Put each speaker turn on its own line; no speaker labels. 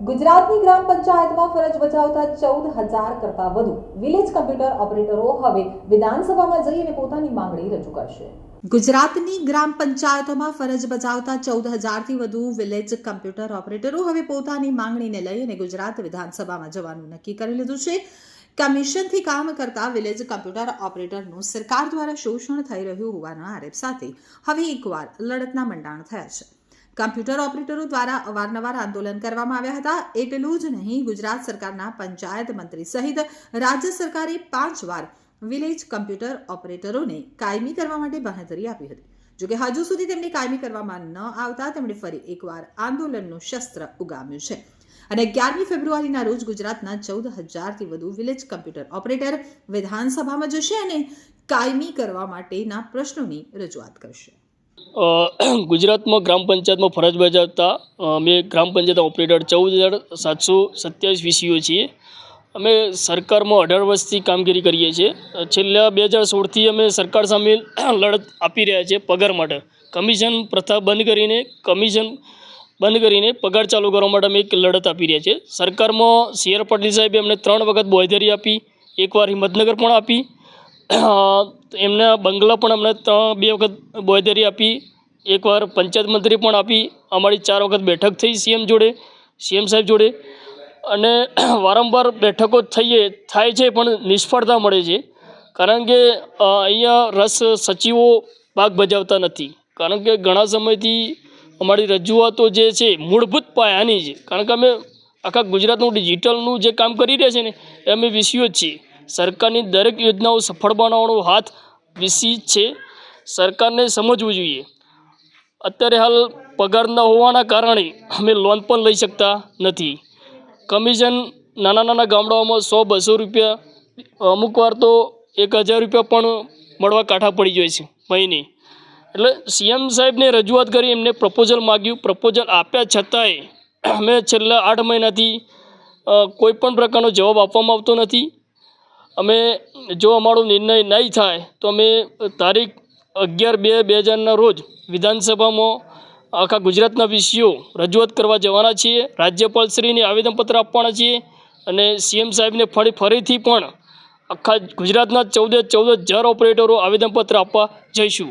ગુજરાતની ગ્રામ પંચાયતમાં ફરજ બજાવતા ચૌદ હજાર કરતાં વધુ વિલેજ કમ્પ્યુટર ઓપરેટરો હવે વિધાનસભામાં જઈને પોતાની માંગણી રજૂ કરશે. ગુજરાતની ગ્રામ પંચાયતોમાં ફરજ બજાવતા ચૌદ હજારથી વધુ વિલેજ કમ્પ્યુટર ઓપરેટરો હવે પોતાની માંગણીને લઈને ગુજરાત વિધાનસભામાં જવાનું નક્કી કરી લીધું છે. કમિશનથી કામ કરતા વિલેજ કમ્પ્યુટર ઓપરેટરનું સરકાર દ્વારા શોષણ થઈ રહ્યું હોવાના આરોપ સાથે હવે એકવાર લડતના મંડાણ થયા છે. કમ્પ્યુટર ઓપરેટરો દ્વારા અવારનવાર આંદોલન કરવામાં આવ્યા હતા. એટલું જ નહીં, ગુજરાત સરકારના પંચાયત મંત્રી સહિત રાજ્ય સરકારે પાંચ વાર વિલેજ કમ્પ્યુટર ઓપરેટરોને કાયમી કરવા માટે બાંહેધરી આપી હતી. જોકે હજુ સુધી તેમને કાયમી કરવામાં ન આવતા તેમણે ફરી એકવાર આંદોલનનું શસ્ત્ર ઉગામ્યું છે. અને અગિયારમી ફેબ્રુઆરીના રોજ ગુજરાતના ચૌદ હજારથી વધુ વિલેજ કમ્પ્યુટર ઓપરેટર વિધાનસભામાં જશે અને કાયમી કરવા માટેના પ્રશ્નોની રજૂઆત કરશે.
ગુજરાતમાં ગ્રામ પંચાયતમાં ફરજ બજાવતા અમે ગ્રામ પંચાયત ઓપરેટર ચૌદ હજાર સાતસો સત્યાવીસ વીસીઓ છીએ. અમે સરકારમાં અઢાર વર્ષથી કામગીરી કરીએ છીએ. છેલ્લા બે હજાર સોળથી અમે સરકાર સામે લડત આપી રહ્યા છીએ પગાર માટે. કમિશન પ્રથા બંધ કરીને, કમિશન બંધ કરીને પગાર ચાલુ કરવા માટે અમે એક લડત આપી રહ્યા છીએ. સરકારમાં સી આર પાટીલ સાહેબે અમને ત્રણ વખત બોયધરી આપી એકવાર હિંમતનગર પણ આપી એમના બંગલા પણ અમને ત્રણ બે વખત બોયધરી આપી, એકવાર પંચાયત મંત્રી પણ આપી, અમારી ચાર વખત બેઠક થઈ સીએમ જોડે, સીએમ સાહેબ જોડે. અને વારંવાર બેઠકો થઈએ, થાય છે, પણ નિષ્ફળતા મળે છે. કારણ કે અહીંયા રસ સચિવો ભાગ ભજવતા નથી. કારણ કે ઘણા સમયથી અમારી રજૂઆતો જે છે, મૂળભૂત પાયાની છે કારણ કે અમે આખા ગુજરાતનું ડિજિટલનું જે કામ કરી રહ્યા છે ને, એ અમે વિસીઓ જ છીએ. સરકારની દરેક યોજનાઓ સફળ બનાવવાનો હાથ વીસી છે. સરકારને સમજવું જોઈએ. અત્યારે હાલ પગાર ન હોવાના કારણે અમે લોન પણ લઈ શકતા નથી. કમિશન નાના નાના ગામડાઓમાં સો બસો રૂપિયા, અમુક વાર તો એક હજાર રૂપિયા પણ મળવા કાંઠા પડી જાય છે મહિને. એટલે સીએમ સાહેબને રજૂઆત કરી, એમને પ્રપોઝલ માગ્યું. પ્રપોઝલ આપ્યા છતાંય અમે છેલ્લા આઠ મહિનાથી કોઈ પણ પ્રકારનો જવાબ આપવામાં આવતો નથી. અમે જો અમારો નિર્ણય નહીં થાય, તો અમે તારીખ અગિયાર બે બે હજારના રોજ વિધાનસભામાં આખા ગુજરાતના વિષયો રજૂઆત કરવા જવાના છીએ. રાજ્યપાલશ્રીને આવેદનપત્ર આપવાના છીએ અને સીએમ સાહેબને ફરી ફરીથી પણ આખા ગુજરાતના ચૌદે ચૌદ હજાર ઓપરેટરો આવેદનપત્ર આપવા જઈશું.